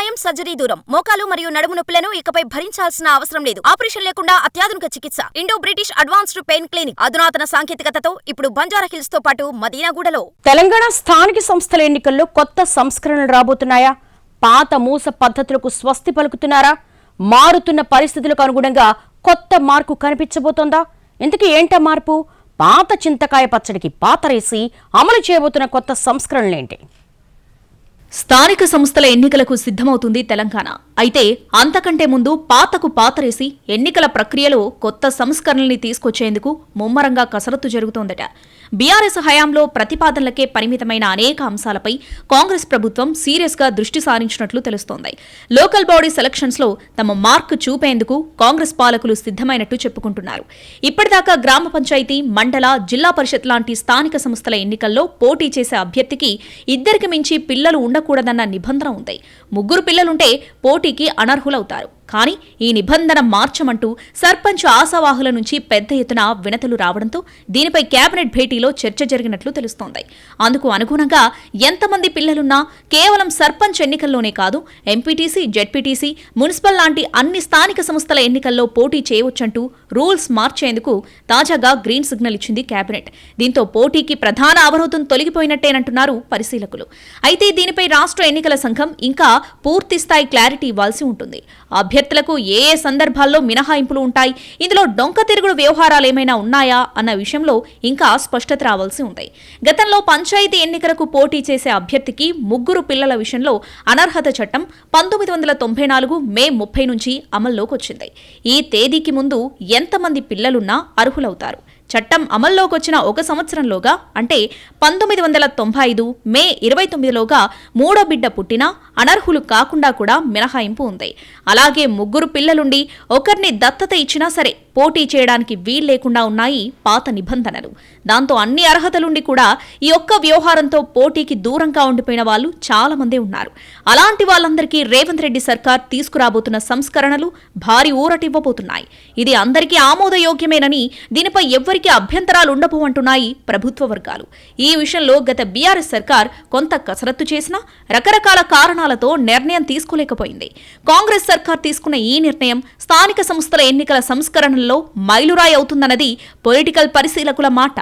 గాయం సర్జరీ దూరం. మోకాలు మరియు నడుము నొప్పులను ఇకపై భరించాల్సిన అవసరం లేదు. ఆపరేషన్ లేకుండా అత్యాధునిక చికిత్స. Indo British advanced pain clinic. అధునాతన సాంకేతికతతో ఇప్పుడు బంజారా హిల్స్తో పాటు మదీనాగూడలో. తెలంగాణ స్థానిక సంస్థల ఎన్నికల్లో కొత్త సంస్కరణలు రాబోతున్నాయా? పాత మూస పద్ధతులకు స్వస్తి పలుకుతున్నారా? మారుతున్న పరిస్థితులకు అనుగుణంగా కొత్త మార్పు కనిపించబోతోందా? ఇంతకీ ఏంటా మార్పు? పాత చింతకాయ పచ్చడికి పాతరేసి అమలు చేయబోతున్న కొత్త సంస్కరణలేంటి? స్థానిక సంస్థల ఎన్నికలకు సిద్ధమవుతుంది తెలంగాణ. అయితే అంతకంటే ముందు పాతకు పాతరేసి ఎన్నికల ప్రక్రియలో కొత్త సంస్కరణల్ని తీసుకొచ్చేందుకు ముమ్మరంగా కసరత్తు జరుగుతోందట. బీఆర్ఎస్ హయాంలో ప్రతిపాదనలకే పరిమితమైన అనేక అంశాలపై కాంగ్రెస్ ప్రభుత్వం సీరియస్గా దృష్టి సారించినట్లు తెలుస్తోంది. లోకల్ బాడీ సెలక్షన్స్లో తమ మార్క్ చూపేందుకు కాంగ్రెస్ పాలకులు సిద్ధమైనట్టు చెప్పుకుంటున్నారు. ఇప్పటిదాకా గ్రామ పంచాయతీ మండల జిల్లా పరిషత్ లాంటి స్థానిక సంస్థల ఎన్నికల్లో పోటీ చేసే అభ్యర్థికి ఇద్దరికి మించి పిల్లలు ఉండకూడదన్న నిబంధన ఉంది. ముగ్గురు పిల్లలుంటే పోటీకి అనర్హులవుతారు. కానీ ఈ నిబంధన మార్చమంటూ సర్పంచ్ ఆశావాహుల నుంచి పెద్ద ఎత్తున వినతులు రావడంతో దీనిపై కేబినెట్ భేటీలో చర్చ జరిగినట్లు తెలుస్తోంది. అందుకు అనుగుణంగా ఎంతమంది పిల్లలున్నా కేవలం సర్పంచ్ ఎన్నికల్లోనే కాదు ఎంపీటీసీ జెడ్పీటీసీ మున్సిపల్ లాంటి అన్ని స్థానిక సంస్థల ఎన్నికల్లో పోటీ చేయవచ్చంటూ రూల్స్ మార్చేందుకు తాజాగా గ్రీన్ సిగ్నల్ ఇచ్చింది కేబినెట్. దీంతో పోటీకి ప్రధాన అవరోధం తొలగిపోయినట్టేనంటున్నారు పరిశీలకులు. అయితే దీనిపై రాష్ట్ర ఎన్నికల సంఘం ఇంకా పూర్తి స్థాయి క్లారిటీ ఇవ్వాల్సి ఉంటుంది. అభ్యర్థులకు ఏ ఏ సందర్భాల్లో మినహాయింపులు ఉంటాయి? ఇందులో డొంక తిరుగుడు వ్యవహారాలు ఏమైనా ఉన్నాయా? అన్న విషయంలో ఇంకా స్పష్టత రావాల్సి ఉంది. గతంలో పంచాయతీ ఎన్నికలకు పోటీ చేసే అభ్యర్థికి ముగ్గురు పిల్లల విషయంలో అనర్హత చట్టం పంతొమ్మిది వందల తొంభై నాలుగు మే ముప్పై నుంచి అమల్లోకి వచ్చింది ఈ తేదీకి ముందు ఎంతమంది పిల్లలున్నా అర్హులవుతారు? చట్టం అమల్లోకి వచ్చిన ఒక సంవత్సరంలోగా అంటే పంతొమ్మిది వందల తొంభై ఐదు మే ఇరవై తొమ్మిదిలోగా మూడో బిడ్డ పుట్టినా అనర్హులు కాకుండా కూడా మినహాయింపు ఉంది. అలాగే ముగ్గురు పిల్లలుండి ఒకరిని దత్తత ఇచ్చినా సరే పోటీ చేయడానికి వీల్లేకుండా ఉన్నాయి పాత నిబంధనలు. దాంతో అన్ని అర్హతలుండి కూడా ఈ ఒక్క వ్యవహారంతో పోటీకి దూరంగా ఉండిపోయిన వాళ్ళు చాలా మందే ఉన్నారు. అలాంటి వాళ్ళందరికీ రేవంత్ రెడ్డి సర్కార్ తీసుకురాబోతున్న సంస్కరణలు భారీ ఊరటివ్వబోతున్నాయి. ఇది అందరికీ ఆమోదయోగ్యమేనని దీనిపై ఎవ్వరి ఎవ్వరికీ అభ్యంతరాలు ఉండవు అంటున్నాయి ప్రభుత్వ వర్గాలు. ఈ విషయంలో గత బీఆర్ఎస్ సర్కార్ కొంత కసరత్తు చేసినా రకరకాల కారణాలతో నిర్ణయం తీసుకోలేకపోయింది. కాంగ్రెస్ సర్కార్ తీసుకున్న ఈ నిర్ణయం స్థానిక సంస్థల ఎన్నికల సంస్కరణల్లో మైలురాయి అవుతుందన్నది పొలిటికల్ పరిశీలకుల మాట.